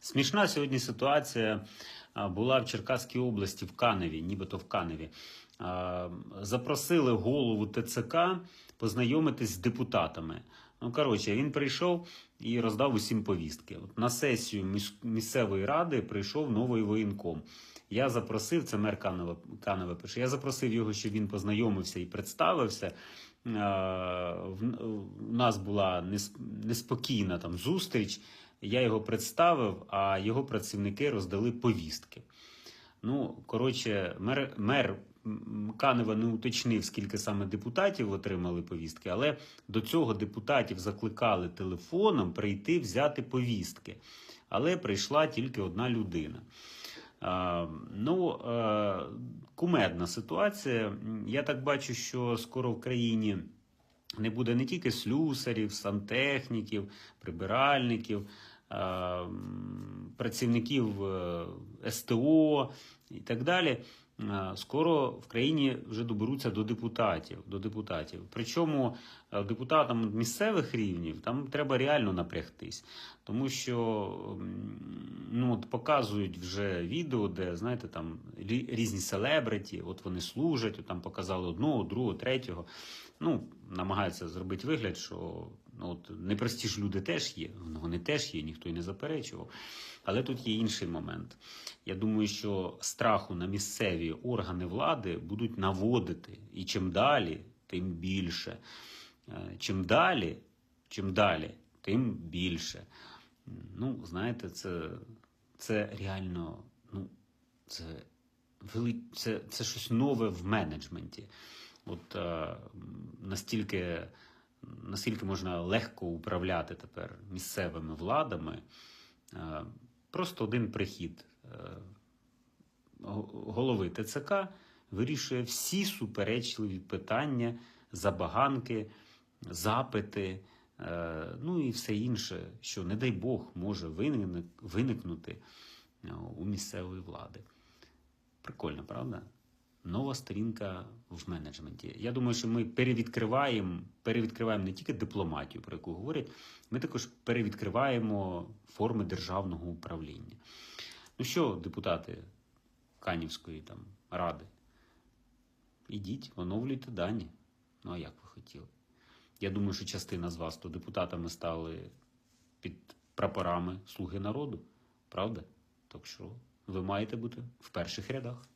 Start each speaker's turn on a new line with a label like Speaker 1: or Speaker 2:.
Speaker 1: Смішна сьогодні ситуація була в Черкаській області, в Каневі, нібито в Каневі. Запросили голову ТЦК познайомитись з депутатами. Ну, коротше, він прийшов і роздав усім повістки. От на сесію місцевої ради прийшов новий воєнком. Я запросив, це мер Канева, Канева пише, я запросив його, щоб він познайомився і представився. Е, В в нас була нес- неспокійна там зустріч. Я його представив, а його працівники роздали повістки. Ну, коротше, мер, мер Канева не уточнив, скільки саме депутатів отримали повістки, але до цього депутатів закликали телефоном прийти взяти повістки. Але прийшла тільки одна людина. А, ну, е, кумедна ситуація. Я так бачу, що скоро в країні не буде не тільки слюсарів, сантехніків, прибиральників, працівників е, СТО і так далі. Скоро в країні вже доберуться до депутатів. До депутатів. Причому е, депутатам місцевих рівнів там треба реально напрягтись, тому що ну, от показують вже відео, де знаєте, там різні селебриті, от вони служать, от там показали одного, другого, третього. Ну, намагаються зробити вигляд, що ну, от непрості ж люди теж є. Ну, Вони теж є, ніхто й не заперечував. Але тут є інший момент. Я думаю, що страху на місцеві органи влади будуть наводити. І чим далі, тим більше. Е, Чим далі, чим далі, тим більше. Ну, знаєте, це, це реально, ну, це, вели... це, це щось нове в менеджменті. От е, настільки, настільки можна легко управляти тепер місцевими владами. Е, просто один прихід е, голови ТЦК вирішує всі суперечливі питання, забаганки, запити, ну і все інше, що, не дай Бог, може виникнути е, у місцевої влади. Прикольно, правда? Нова сторінка в менеджменті. Я думаю, що ми перевідкриваємо, перевідкриваємо не тільки дипломатію, про яку говорять, ми також перевідкриваємо форми державного управління. Ну що, депутати Канівської там ради, ідіть, оновлюйте дані. Ну а як ви хотіли? Я думаю, що частина з вас то депутатами стали під прапорами Слуги народу, правда? Так що ви маєте бути в перших рядах.